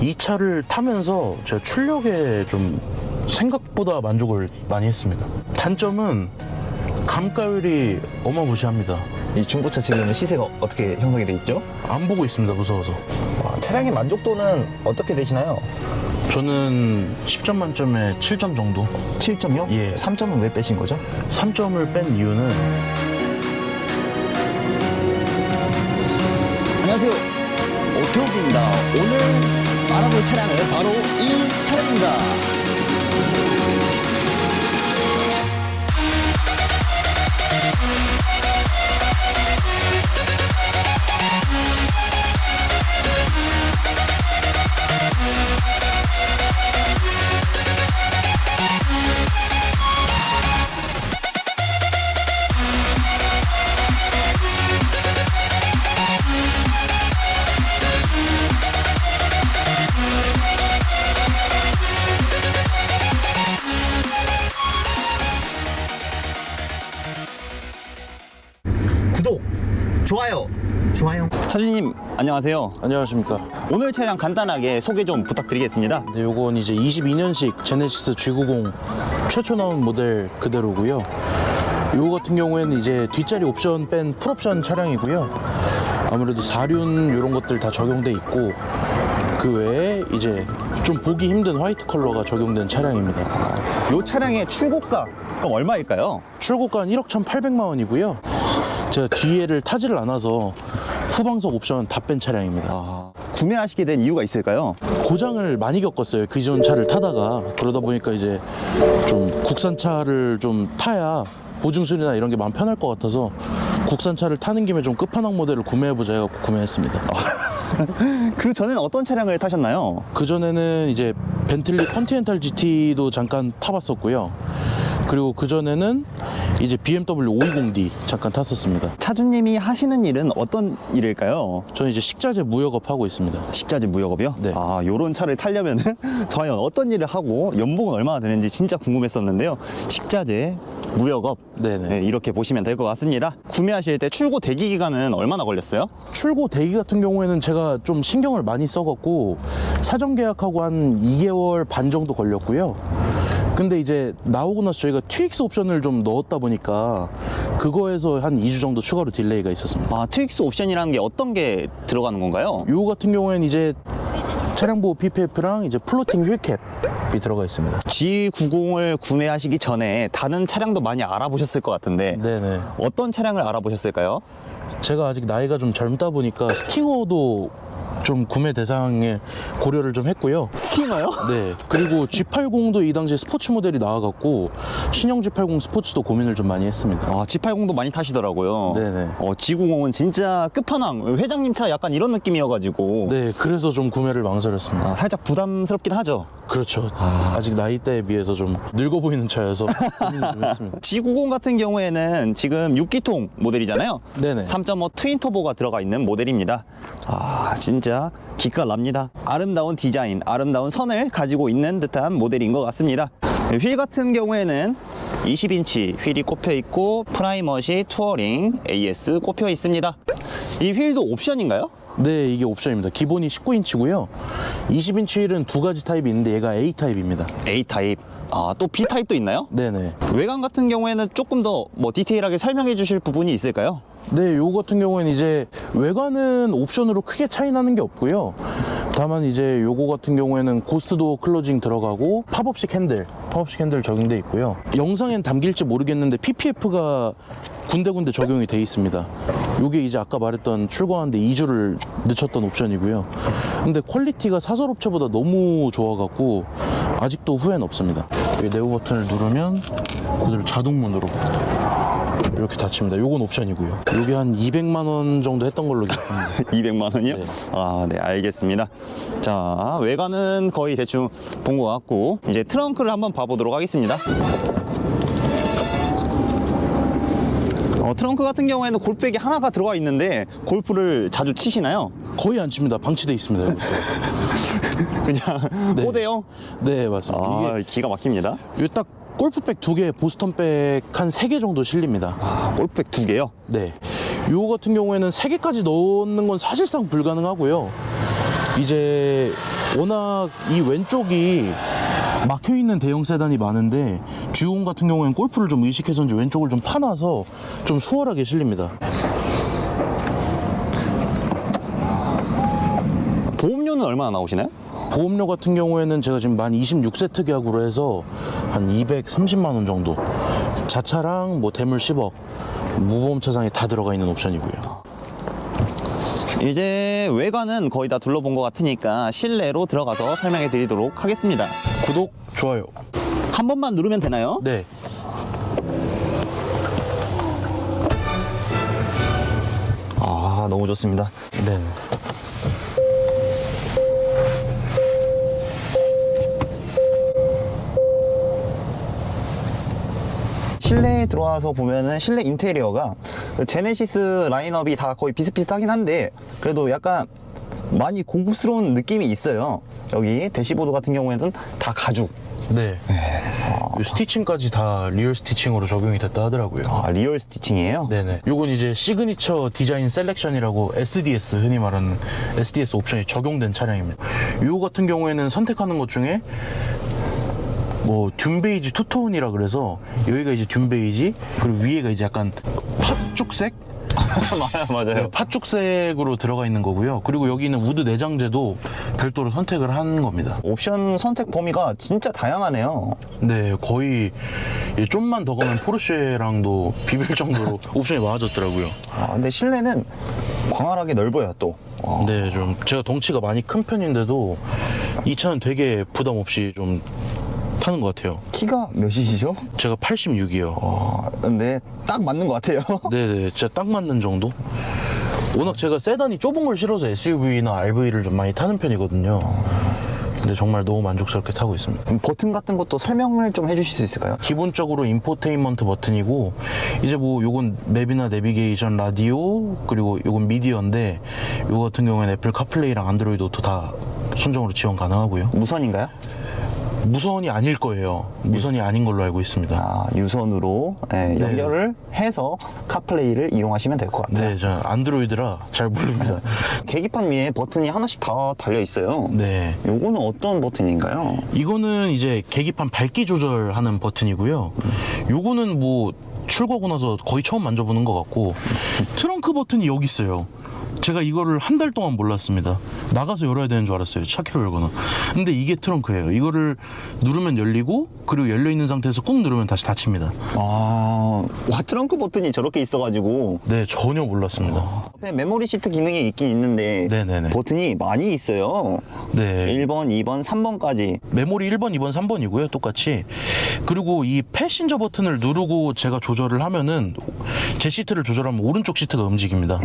이 차를 타면서 제가 출력에 좀 생각보다 만족을 많이 했습니다. 단점은 감가율이 어마무시합니다. 이 중고차 지금 시세가 어떻게 형성이 돼 있죠? 안 보고 있습니다, 무서워서. 와, 차량의 만족도는 어떻게 되시나요? 저는 10점 만점에 7점 정도. 7점요? 예. 3점은 왜 빼신 거죠? 3점을 뺀 이유는 안녕하세요. 오토입니다. 오늘 알아볼 차량은 바로 이 차량입니다. 좋아요. 차주님, 안녕하세요. 안녕하십니까. 오늘 차량 간단하게 소개 좀 부탁드리겠습니다. 네, 요건 이제 22년식 제네시스 G90 최초 나온 모델 그대로고요. 요거 같은 경우에는 이제 뒷자리 옵션 뺀 풀옵션 차량이고요. 아무래도 사륜 이런 것들 다 적용돼 있고 그 외에 이제 좀 보기 힘든 화이트 컬러가 적용된 차량입니다. 이 차량의 출고가 그럼 얼마일까요? 출고가는 1억 1,800만 원이고요. 제가 뒤에를 타지를 않아서 후방석 옵션 다 뺀 차량입니다. 아, 구매하시게 된 이유가 있을까요? 고장을 많이 겪었어요. 그 기존 차를 타다가 그러다 보니까 이제 좀 국산차를 좀 타야 보증술이나 이런 게 마음 편할 것 같아서 국산차를 타는 김에 좀 끝판왕 모델을 구매해보자 해갖고 구매했습니다. 그 전에는 어떤 차량을 타셨나요? 그 전에는 이제 벤틀리 컨티넨탈 GT도 잠깐 타봤었고요. 그리고 그 전에는 이제 BMW 520D 잠깐 탔었습니다. 차주님이 하시는 일은 어떤 일일까요? 저는 이제 식자재 무역업 하고 있습니다. 식자재 무역업이요? 네. 아, 요런 차를 타려면 과연 어떤 일을 하고 연봉은 얼마나 되는지 진짜 궁금했었는데요. 식자재 무역업. 네네. 네, 이렇게 보시면 될 것 같습니다. 구매하실 때 출고 대기 기간은 얼마나 걸렸어요? 출고 대기 같은 경우에는 제가 좀 신경을 많이 써갖고 사전 계약하고 한 2개월 반 정도 걸렸고요. 근데 이제 나오고 나서 저희가 TX 옵션을 좀 넣었다 보니까 그거에서 한 2주 정도 추가로 딜레이가 있었습니다. 아, 트윅스 옵션이라는 게 어떤 게 들어가는 건가요? 요 같은 경우에는 이제 차량 보호 PPF랑 이제 플로팅 휠캡이 들어가 있습니다. G90을 구매하시기 전에 다른 차량도 많이 알아보셨을 것 같은데 네네. 어떤 차량을 알아보셨을까요? 제가 아직 나이가 좀 젊다 보니까 스팅어도 좀 구매 대상에 고려를 좀 했고요. 스팅어요? 네. 그리고 G80도 이 당시에 스포츠 모델이 나와갖고 신형 G80 스포츠도 고민을 좀 많이 했습니다. 아, G80도 많이 타시더라고요. 네네. 어, G90은 진짜 끝판왕, 회장님 차 약간 이런 느낌이어가지고. 네, 그래서 좀 구매를 망설였습니다. 아, 살짝 부담스럽긴 하죠. 그렇죠. 아... 직 나이대에 비해서 좀 늙어 보이는 차여서 고민을 좀 했습니다. G90 같은 경우에는 지금 6기통 모델이잖아요. 네네. 3.5 트윈 터보가 들어가 있는 모델입니다. 아, 진짜 기가 납니다. 아름다운 디자인, 아름다운 선을 가지고 있는 듯한 모델인 것 같습니다. 휠 같은 경우에는 20인치 휠이 꼽혀 있고 프라이머시 투어링 AS 꼽혀 있습니다. 이 휠도 옵션인가요? 네, 이게 옵션입니다. 기본이 19인치고요. 20인치 휠은 두 가지 타입이 있는데 얘가 A 타입입니다. A 타입. 아, 또 B 타입도 있나요? 네네. 외관 같은 경우에는 조금 더 뭐 디테일하게 설명해 주실 부분이 있을까요? 네, 요 같은 경우에는 이제 외관은 옵션으로 크게 차이 나는 게 없고요. 다만 이제 요거 같은 경우에는 고스트도 클로징 들어가고 팝업식 핸들, 팝업식 핸들 적용돼 있고요. 영상엔 담길지 모르겠는데 PPF가 군데군데 적용이 돼 있습니다. 요게 이제 아까 말했던 출고하는데 2주를 늦췄던 옵션이고요. 근데 퀄리티가 사설 업체보다 너무 좋아갖고 아직도 후회는 없습니다. 여기 네오 버튼을 누르면 그대로 자동문으로 이렇게 닫힙니다. 요건 옵션이고요. 요게 한 200만 원 정도 했던 걸로 기억합니다. 200만 원이요? 네. 아, 네, 알겠습니다. 자, 외관은 거의 대충 본 것 같고, 이제 트렁크를 한번 봐보도록 하겠습니다. 어, 트렁크 같은 경우에는 골백이 하나가 들어가 있는데, 골프를 자주 치시나요? 거의 안 칩니다. 방치돼 있습니다. 이것도. 그냥 네. 꼬대요? 네, 맞습니다. 아, 기가 막힙니다. 이게 딱 골프백 두 개, 보스턴백 한 세 개 정도 실립니다. 아, 골백 두 개요? 네. 요 같은 경우에는 세 개까지 넣는 건 사실상 불가능하고요. 이제 워낙 이 왼쪽이 막혀 있는 대형 세단이 많은데 G50 같은 경우에는 골프를 좀 의식해서인지 왼쪽을 좀 파놔서 좀 수월하게 실립니다. 보험료는 얼마나 나오시나요? 보험료 같은 경우에는 제가 지금 만 26세트 계약으로 해서 한 230만 원 정도. 자차랑 뭐 대물 10억, 무보험 차상에 다 들어가 있는 옵션이고요. 이제 외관은 거의 다 둘러본 것 같으니까 실내로 들어가서 설명해 드리도록 하겠습니다. 구독, 좋아요. 한 번만 누르면 되나요? 네. 아, 너무 좋습니다. 네. 실내에 들어와서 보면은 실내 인테리어가 그 제네시스 라인업이 다 거의 비슷비슷하긴 한데 그래도 약간 많이 고급스러운 느낌이 있어요. 여기 대시보드 같은 경우에는 다 가죽. 네. 이 스티칭까지 다 리얼 스티칭으로 적용이 됐다 하더라고요. 아, 리얼 스티칭이에요? 네네. 요건 이제 시그니처 디자인 셀렉션이라고 SDS 흔히 말하는 SDS 옵션이 적용된 차량입니다. 요 같은 경우에는 선택하는 것 중에 뭐 듄베이지 투톤이라 그래서 여기가 이제 듄베이지 그리고 위에가 이제 약간 팥죽색 맞아요, 네, 팥죽색으로 들어가 있는 거고요. 그리고 여기는 우드 내장재도 별도로 선택을 한 겁니다. 옵션 선택 범위가 진짜 다양하네요. 네, 거의 예, 좀만 더 가면 포르쉐랑도 비빌 정도로 옵션이 많아졌더라고요. 아, 근데 실내는 광활하게 넓어요, 또. 어, 네, 좀 제가 덩치가 많이 큰 편인데도 이 차는 되게 부담 없이 좀 타는 것 같아요. 키가 몇이시죠? 제가 86이요. 어, 근데 딱 맞는 것 같아요. 네네, 진짜 딱 맞는 정도? 워낙 제가 세단이 좁은 걸 싫어서 SUV나 RV를 좀 많이 타는 편이거든요. 근데 정말 너무 만족스럽게 타고 있습니다. 버튼 같은 것도 설명을 좀 해주실 수 있을까요? 기본적으로 인포테인먼트 버튼이고 이제 뭐 요건 맵이나 내비게이션 라디오 그리고 요건 미디어인데 요거 같은 경우에는 애플 카플레이랑 안드로이드 오토 다 순정으로 지원 가능하고요. 무선인가요? 무선이 아닐 거예요. 무선이 아닌 걸로 알고 있습니다. 아, 유선으로 예, 연결을 해서 카플레이를 이용하시면 될 것 같아요. 네, 저 안드로이드라 잘 모릅니다. 계기판 위에 버튼이 하나씩 다 달려 있어요. 네. 요거는 어떤 버튼인가요? 이거는 이제 계기판 밝기 조절하는 버튼이고요. 요거는 뭐 출고하고 나서 거의 처음 만져보는 것 같고 트렁크 버튼이 여기 있어요. 제가 이거를 한 달 동안 몰랐습니다. 나가서 열어야 되는 줄 알았어요. 차키로 열거나. 근데 이게 트렁크예요. 이거를 누르면 열리고 그리고 열려 있는 상태에서 꾹 누르면 다시 닫힙니다. 아, 와 트렁크 버튼이 저렇게 있어가지고 네, 전혀 몰랐습니다. 옆에 메모리 시트 기능이 있긴 있는데 네네네. 버튼이 많이 있어요. 네. 1번, 2번, 3번까지. 메모리 1번, 2번, 3번이고요. 똑같이. 그리고 이 패신저 버튼을 누르고 제가 조절을 하면은 제 시트를 조절하면 오른쪽 시트가 움직입니다.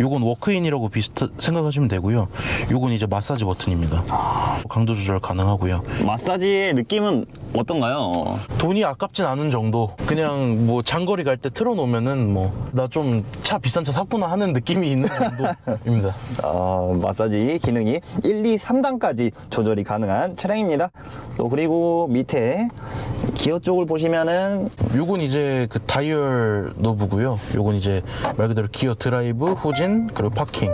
요건 워크인 이라고 비슷 생각하시면 되고요. 요건 이제 마사지 버튼입니다. 강도 조절 가능하고요. 마사지의 느낌은 어떤가요? 돈이 아깝진 않은 정도. 그냥 뭐 장거리 갈 때 틀어놓으면은 뭐 나 좀 차 비싼 차 샀구나 하는 느낌이 있는 정도입니다. 아, 마사지 기능이 1, 2, 3단까지 조절이 가능한 차량입니다. 또 그리고 밑에 기어 쪽을 보시면은 요건 이제 그 다이얼 노브고요. 요건 이제 말 그대로 기어 드라이브, 후진, 그리고 파킹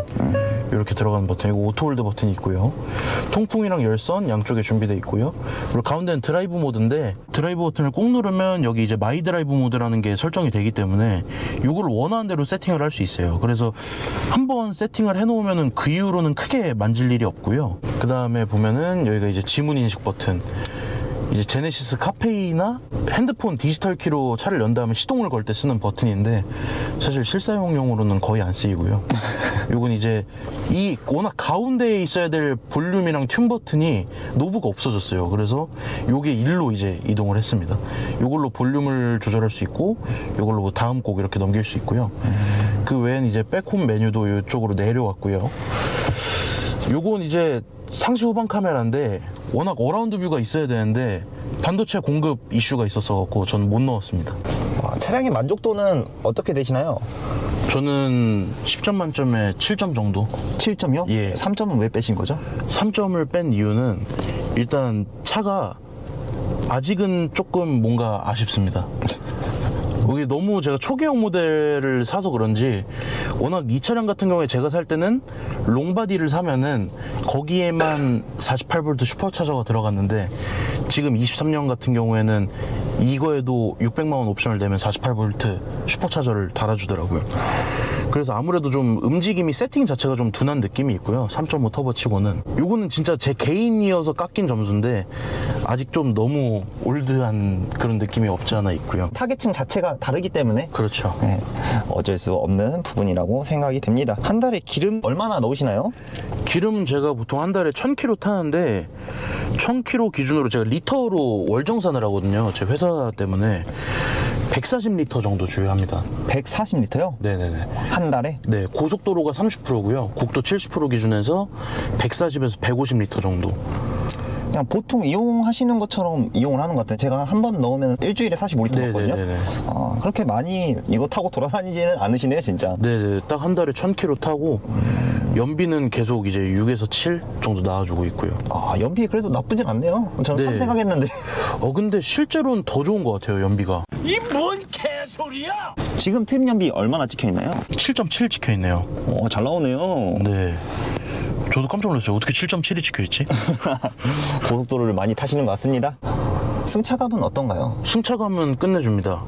이렇게 들어가는 버튼이고 오토홀드 버튼이 있고요. 통풍이랑 열선 양쪽에 준비되어 있고요. 그리고 가운데는 드라이브 모드인데 드라이브 버튼을 꾹 누르면 여기 이제 마이 드라이브 모드라는 게 설정이 되기 때문에 요걸 원하는 대로 세팅을 할 수 있어요. 그래서 한번 세팅을 해놓으면은 그 이후로는 크게 만질 일이 없고요. 그 다음에 보면은 여기가 이제 지문 인식 버튼. 이제 제네시스 카페이나 핸드폰 디지털 키로 차를 연 다음에 시동을 걸 때 쓰는 버튼인데 사실 실사용용으로는 거의 안 쓰이고요. 요건 이제 이 워낙 가운데에 있어야 될 볼륨이랑 튠 버튼이 노브가 없어졌어요. 그래서 요게 일로 이제 이동을 했습니다. 요걸로 볼륨을 조절할 수 있고 요걸로 뭐 다음 곡 이렇게 넘길 수 있고요. 그 외엔 이제 백홈 메뉴도 이쪽으로 내려왔고요. 요건 이제 상시 후방 카메라인데 워낙 어라운드 뷰가 있어야 되는데 반도체 공급 이슈가 있어서 갖고 저는 못 넣었습니다. 와, 차량의 만족도는 어떻게 되시나요? 저는 10점 만점에 7점 정도. 7점이요? 예. 3점은 왜 빼신 거죠? 3점을 뺀 이유는 일단 차가 아직은 조금 뭔가 아쉽습니다. 이게 너무 제가 초기형 모델을 사서 그런지 워낙 이 차량 같은 경우에 제가 살 때는 롱바디를 사면은 거기에만 48V 슈퍼차저가 들어갔는데 지금 23년 같은 경우에는 이거에도 600만 원 옵션을 내면 48V 슈퍼차저를 달아주더라고요. 그래서 아무래도 좀 움직임이 세팅 자체가 좀 둔한 느낌이 있고요. 3.5 터보 치고는 요거는 진짜 제 개인이어서 깎인 점수인데 아직 좀 너무 올드한 그런 느낌이 없지 않아 있고요. 타겟층 자체가 다르기 때문에 그렇죠. 네, 어쩔 수 없는 부분이라고 생각이 됩니다. 한 달에 기름 얼마나 넣으시나요? 기름은 제가 보통 한 달에 1000km 타는데 1000km 기준으로 제가 리터로 월정산을 하거든요. 제 회사 때문에 140리터 정도 주유합니다. 140리터요? 네네네. 한 달에? 네, 고속도로가 30%고요. 국도 70% 기준에서 140에서 150리터 정도. 그냥 보통 이용하시는 것처럼 이용을 하는 것 같아요. 제가 한 번 넣으면 일주일에 45리터 넣거든요. 네네네네. 아, 그렇게 많이 이거 타고 돌아다니지는 않으시네요, 진짜. 네네, 딱 한 달에 1000km 타고 연비는 계속 이제 6에서 7 정도 나와주고 있고요. 아, 연비 그래도 나쁘진 않네요. 저는 네. 3 생각했는데. 어, 근데 실제로는 더 좋은 것 같아요, 연비가. 지금 트림 연비 얼마나 찍혀 있나요? 7.7 찍혀 있네요. 어, 잘 나오네요. 네. 저도 깜짝 놀랐어요. 어떻게 7.7이 찍혀 있지? 고속도로를 많이 타시는 것 같습니다. 승차감은 어떤가요? 승차감은 끝내줍니다.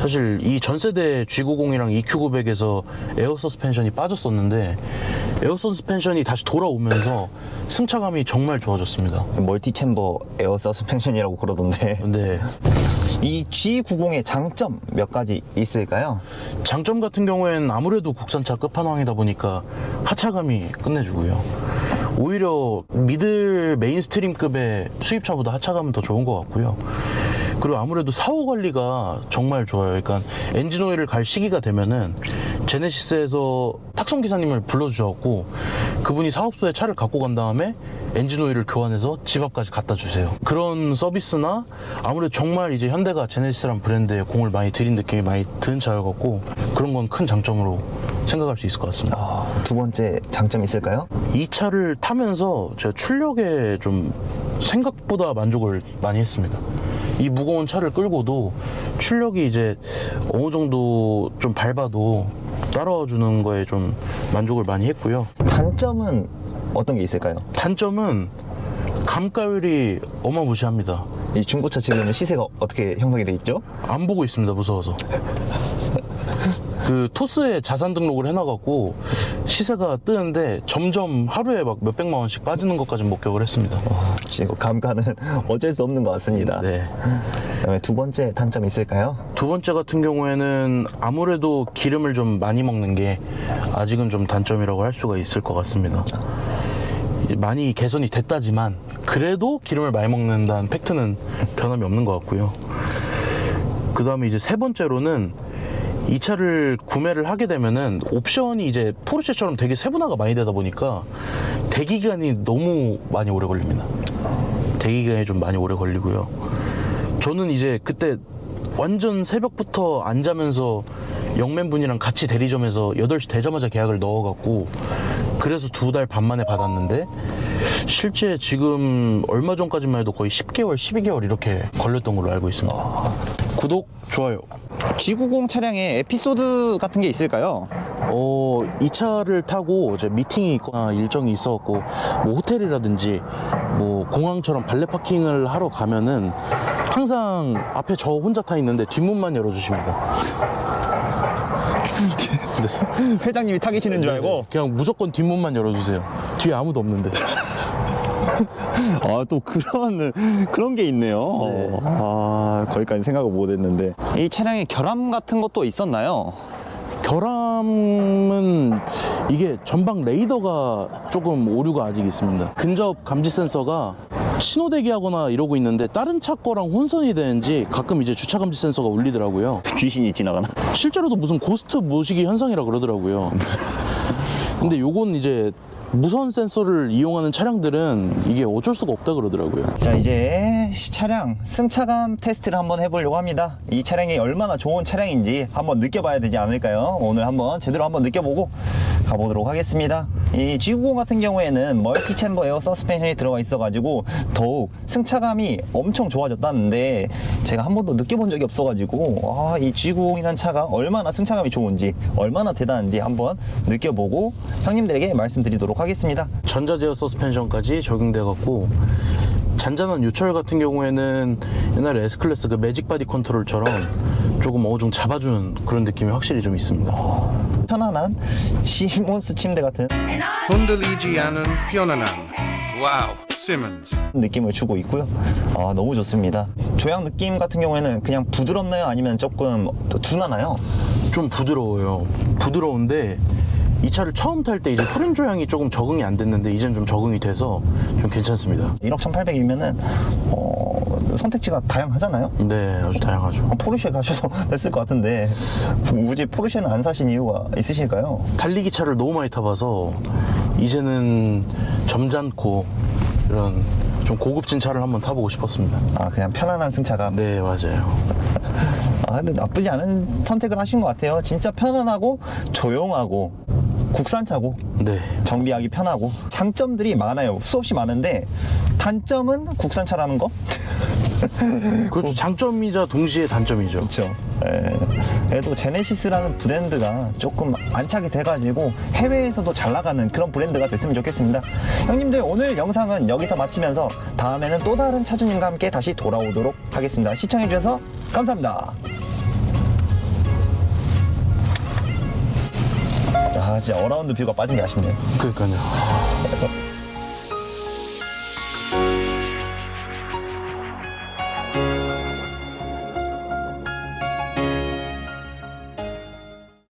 사실 이 전세대 G90이랑 EQ900에서 에어 서스펜션이 빠졌었는데 에어 서스펜션이 다시 돌아오면서 승차감이 정말 좋아졌습니다. 멀티 챔버 에어 서스펜션이라고 그러던데. 근데 이 G90의 장점 몇 가지 있을까요? 장점 같은 경우에는 아무래도 국산차 끝판왕이다 보니까 하차감이 끝내주고요. 오히려 미들 메인스트림급의 수입차보다 하차감은 더 좋은 것 같고요. 그리고 아무래도 사후 관리가 정말 좋아요. 그러니까 엔진 오일을 갈 시기가 되면은 제네시스에서 탁송 기사님을 불러주셨고 그분이 사업소에 차를 갖고 간 다음에 엔진 오일을 교환해서 집 앞까지 갖다 주세요. 그런 서비스나 아무래도 정말 이제 현대가 제네시스란 브랜드에 공을 많이 들인 느낌이 많이 든 차여갖고 그런 건 큰 장점으로 생각할 수 있을 것 같습니다. 아, 두 번째 장점 있을까요? 이 차를 타면서 제가 출력에 좀 생각보다 만족을 많이 했습니다. 이 무거운 차를 끌고도 출력이 이제 어느 정도 좀 밟아도 따라와 주는 거에 좀 만족을 많이 했고요. 단점은 어떤 게 있을까요? 단점은 감가율이 어마무시합니다. 이 중고차 지금 시세가 어떻게 형성이 돼 있죠? 안 보고 있습니다. 무서워서. 그 토스에 자산 등록을 해놔갖고 시세가 뜨는데 점점 하루에 막 몇백만 원씩 빠지는 것까지 목격을 했습니다. 지금 감가는 어쩔 수 없는 것 같습니다. 네. 그다음에 두 번째 단점 있을까요? 두 번째 같은 경우에는 아무래도 기름을 좀 많이 먹는 게 아직은 좀 단점이라고 할 수가 있을 것 같습니다. 많이 개선이 됐다지만 그래도 기름을 많이 먹는다는 팩트는 변함이 없는 것 같고요. 그 다음에 이제 세 번째로는 이 차를 구매를 하게 되면은 옵션이 이제 포르쉐처럼 되게 세분화가 많이 되다 보니까 대기 기간이 너무 많이 오래 걸립니다. 대기 기간이 좀 많이 오래 걸리고요. 저는 이제 그때 완전 새벽부터 안 자면서 영맨분이랑 같이 대리점에서 8시 되자마자 계약을 넣어갖고 그래서 두 달 반 만에 받았는데 실제 지금 얼마 전까지만 해도 거의 10개월, 12개월 이렇게 걸렸던 걸로 알고 있습니다. 구독, 좋아요. G90 차량에 에피소드 같은 게 있을까요? 어, 이 차를 타고 이제 미팅이 있거나 일정이 있어갖고 뭐 호텔이라든지 뭐 공항처럼 발레 파킹을 하러 가면은 항상 앞에 저 혼자 타 있는데 뒷문만 열어주십니다. 회장님이 타 계시는 줄 알고 그냥 무조건 뒷문만 열어주세요. 뒤에 아무도 없는데. 아 또 그런 그런 게 있네요. 네. 아 거기까지 생각을 못 했는데 이 차량에 결함 같은 것도 있었나요? 결함은 이게 전방 레이더가 조금 오류가 아직 있습니다. 근접 감지 센서가 신호 대기하거나 이러고 있는데 다른 차 거랑 혼선이 되는지 가끔 이제 주차 감지 센서가 울리더라고요. 귀신이 지나가나? 실제로도 무슨 고스트 모시기 현상이라 그러더라고요. 근데 요건 이제 무선 센서를 이용하는 차량들은 이게 어쩔 수가 없다 그러더라고요. 자 이제 시- 차량 승차감 테스트를 한번 해보려고 합니다. 이 차량이 얼마나 좋은 차량인지 한번 느껴봐야 되지 않을까요? 오늘 한번 제대로 한번 느껴보고 가보도록 하겠습니다. 이 G90 같은 경우에는 멀티 챔버 에어 서스펜션이 들어가 있어 가지고 더욱 승차감이 엄청 좋아졌다는데 제가 한 번도 느껴본 적이 없어 가지고 아, 이 G90이라는 차가 얼마나 승차감이 좋은지 얼마나 대단한지 한번 느껴보고 형님들에게 말씀드리도록 하겠습니다. 전자제어 서스펜션까지 적용돼 갖고 잔잔한 요철 같은 경우에는 옛날에 S클래스 그 매직 바디 컨트롤처럼 조금 정도 잡아주는 그런 느낌이 확실히 좀 있습니다. 편안한 시몬스 침대 같은 흔들리지 않은 편안함. 와우, 시몬스. 느낌을 주고 있고요. 아, 너무 좋습니다. 조향 느낌 같은 경우에는 그냥 부드럽나요? 아니면 조금 더 둔하나요? 좀 부드러워요. 부드러운데 이 차를 처음 탈 때 이제 프렌 조향이 조금 적응이 안 됐는데 이젠 좀 적응이 돼서 좀 괜찮습니다. 1억 1,800이면은 어, 선택지가 다양하잖아요. 네, 아주 다양하죠. 어, 포르쉐 가셔도 됐을 것 같은데 굳이 포르쉐는 안 사신 이유가 있으실까요? 달리기 차를 너무 많이 타봐서 이제는 점잖고 이런 좀 고급진 차를 한번 타보고 싶었습니다. 아 그냥 편안한 승차감. 네, 맞아요. 아 근데 나쁘지 않은 선택을 하신 것 같아요. 진짜 편안하고 조용하고 국산차고 네. 정비하기 편하고 장점들이 많아요. 수없이 많은데 단점은 국산차라는 거. 그렇죠. 장점이자 동시에 단점이죠. 그렇죠. 예. 그래도 제네시스라는 브랜드가 조금 안착이 돼가지고 해외에서도 잘 나가는 그런 브랜드가 됐으면 좋겠습니다. 형님들 오늘 영상은 여기서 마치면서 다음에는 또 다른 차주님과 함께 다시 돌아오도록 하겠습니다. 시청해주셔서 감사합니다. 아 진짜 어라운드 뷰가 빠진 게 아쉽네요. 그러니까요.